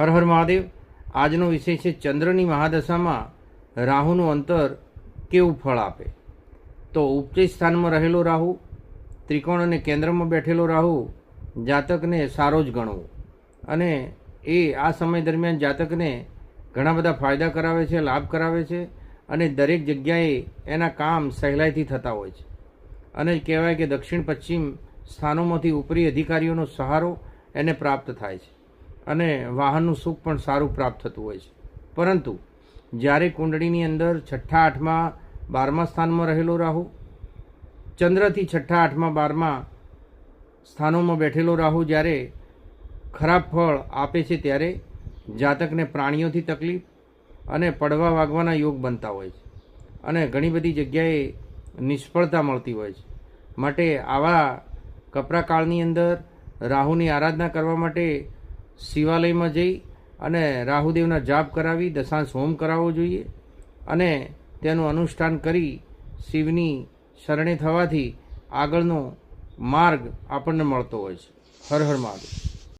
હર હર મહાદેવ. આજનો વિષય છે ચંદ્રની મહાદશામાં રાહુનું અંતર કેવું ફળ આપે? તો ઉપજય સ્થાનમાં રહેલો રાહુ, ત્રિકોણ અને કેન્દ્રમાં બેઠેલો રાહુ, જાતકને સારો જ ગણવો. અને એ આ સમય દરમિયાન જાતકને ઘણા બધા ફાયદા કરાવે છે, લાભ કરાવે છે અને દરેક જગ્યાએ એના કામ સહેલાઈથી થતા હોય છે. અને કહેવાય કે દક્ષિણ પશ્ચિમ સ્થાનોમાંથી ઉપરી અધિકારીઓનો સહારો એને પ્રાપ્ત થાય છે. અને વાહનનું સુખ પણ સારું પ્રાપ્ત થતું હોય છે. પરંતુ જ્યારે કુંડળીની અંદર છઠ્ઠા આઠમાં, બારમા સ્થાનમાં રહેલો રાહુ, ચંદ્રથી છઠ્ઠા આઠમાં, બારમા સ્થાનોમાં બેઠેલો રાહુ જ્યારે ખરાબ ફળ આપે છે ત્યારે જાતકને પ્રાણીઓથી તકલીફ અને પડવા વાગવાના યોગ બનતા હોય છે. અને ઘણી બધી જગ્યાએ નિષ્ફળતા મળતી હોય છે. માટે આવા કપરા કાળની અંદર રાહુની આરાધના કરવા માટે શિવાલયમાં જઈ અને રાહુદેવના જાપ કરાવી, દશાંશ હોમ કરાવવો જોઈએ અને તેનું અનુષ્ઠાન કરી શિવની શરણે થવાથી આગળનો માર્ગ આપણને મળતો હોય છે. હર હર મહાદેવ.